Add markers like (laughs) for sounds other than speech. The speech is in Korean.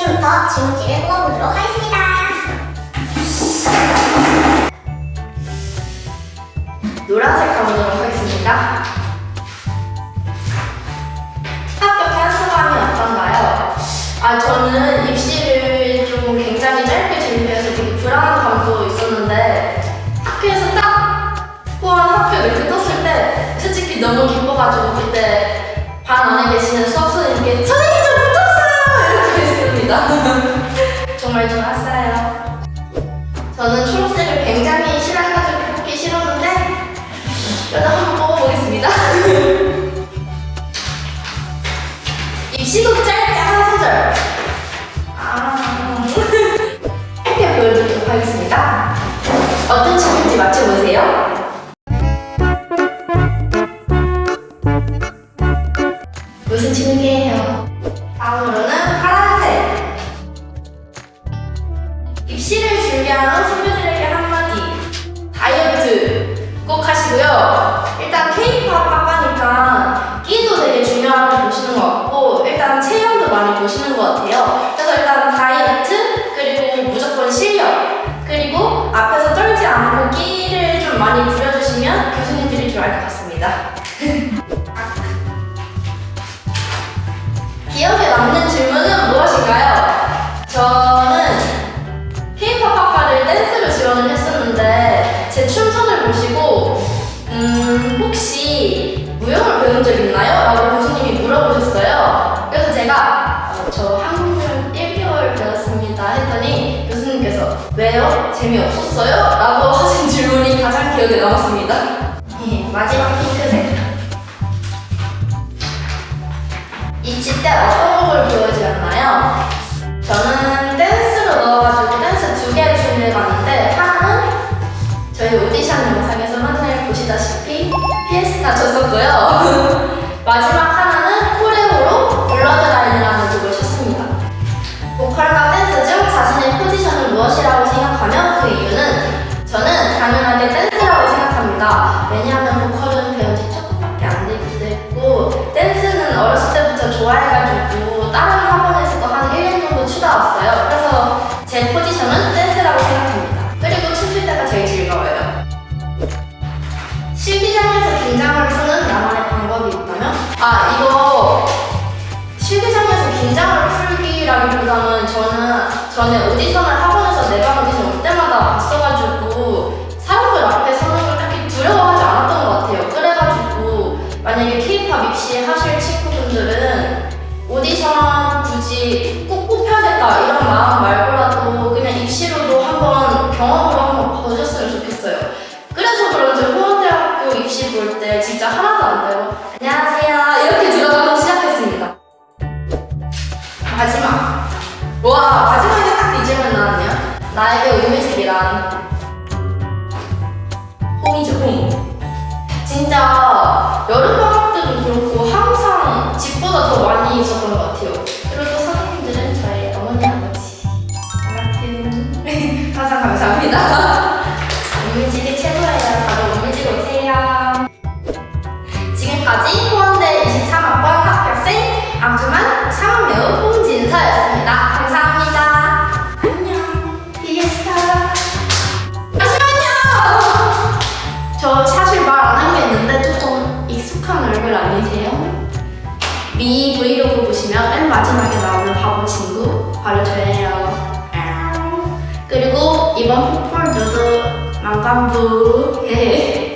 질문지를 뽑아보도록 하겠습니다. 노란색 가보도록 하겠습니다. 학교 펜스감이 어떤가요? 아, 저는 입시를 좀 굉장히 짧게 준비해서 되게 불안한 감도 있었는데 학교에서 딱 후원 학교 이렇게 떴을 때 솔직히 너무 기뻐가지고 그때 반 안에 계시는 수업 선생님께 선생님 좋았어요. 저는 초록색을 굉장히 싫어해가지고 뽑기 싫었는데 그래도 한번 뽑아보겠습니다. (laughs) 입시도 짧게 한 소절. 아, (laughs) 짧게 보여드리도록 하겠습니다. 어떤 친구인지 맞춰보세요. 무슨 친구예요? 다음으로는 파란 입시를 준비하는 친구들에게 한마디. 다이어트 꼭 하시고요. 일단 K-pop 학과니까 끼도 되게 중요하게 보시는 것 같고 일단 체형도 많이 보시는 것 같아요. 그래서 일단 다이어트 그리고 무조건 실력 그리고 앞에서 떨지 않고 끼를 좀 많이 부려주시면 교수님들이 좋아할 것 같습니다. (laughs) 기억에 남는 질문은 무엇인가요? 왜요? 재미없었어요? 라고 하신 질문이 가장 기억에 남았습니다. 예, 마지막 핑크색 입시 때 어떤 곡을 배워주었나요? 저는 댄스로 넣어가지고 댄스 두 개를 준비해봤는데 하나는 저희 오디션 영상에서 맨날 보시다시피 피에스타 쳤었고요. (laughs) 마지막 오디션 굳이 꼭 뽑혀야겠다 이런 마음 말고라도 그냥 입시로도 한번 경험으로 한번 보셨으면 좋겠어요. 그래서 그런지 호원대학교 입시 볼 때 진짜 하나도 안 되고 안녕하세요 이렇게 들어가고 시작했습니다. 마지막. 와, 마지막에 딱 이 질문 나왔네요. 나에게 우미색이란 홈이죠, 홈. 많이 있었던 것 같아요. 그리고 선생님들은 저의 어머니, 아버지. 아무튼 항상 감사합니다. 미 브이로그 보시면 맨 마지막에 나오는 바보 친구 바로 저예요. 그리고 이번 포폴 누드 (laughs) 예.